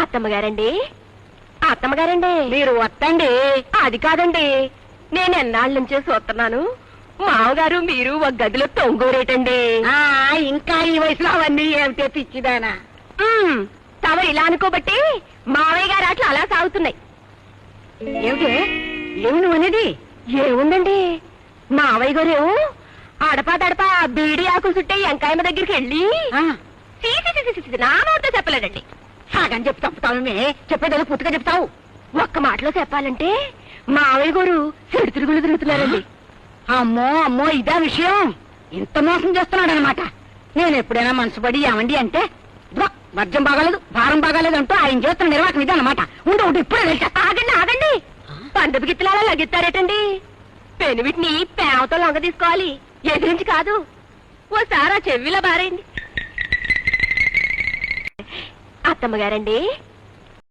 అత్తమ్మగారండి అత్తమ్మగారండి మీరు వస్తండి అది కాదండి నేను ఎన్నాళ్ళ నుంచే చూస్తున్నాను మామగారు మీరు ఒక గదిలో తొంగోరేటండి ఆ ఇంకా ఈ వయసులో అవన్నీ ఏమిటే పిచ్చిదానా మ్మ్, తమరు ఇలా అనుకోబట్టి మావయ్య గారు అట్లా అలా సాగుతున్నాయి ఏమిటి ఏమి నువ్వు అనేది ఏముందండి మావయ్య గారు అడపా తడపా బీడి ఆకులు చుట్టే ఎంకాయమ్మ దగ్గరికి వెళ్ళి ఆ, సీ, సీ, సీ, సీ, సీ, నా సగం చెప్పేదాన్ని పూర్తిగా చెప్తావు? ఒక్క మాటలో చెప్పాలంటే మావయ్య గారు చెడు తిరుగులు తిరుగుతున్నారండి. అమ్మో అమ్మో ఇదా విషయం. ఇంత మోసం చేస్తున్నాడనమాట నేను ఎప్పుడైనా మనసు పడి ఏమండి అంటే ఇదిగో, మద్యం బాగాలేదు భారం బాగాలేదు అంటూ ఆయన చేస్తున్న నిర్వాహకం ఇదే అనమాట ఉండు ఉండు ఇప్పుడే ఆగండి ఆగండి. పండుగ గిత్తలాలా లగిస్తారేటండి పెనువిటిని పేవతో లొంగ తీసుకోవాలి ఎదిరించి కాదు. ఓసారి ఆ చెవిలో బారైంది అత్తమ్మ గారండి.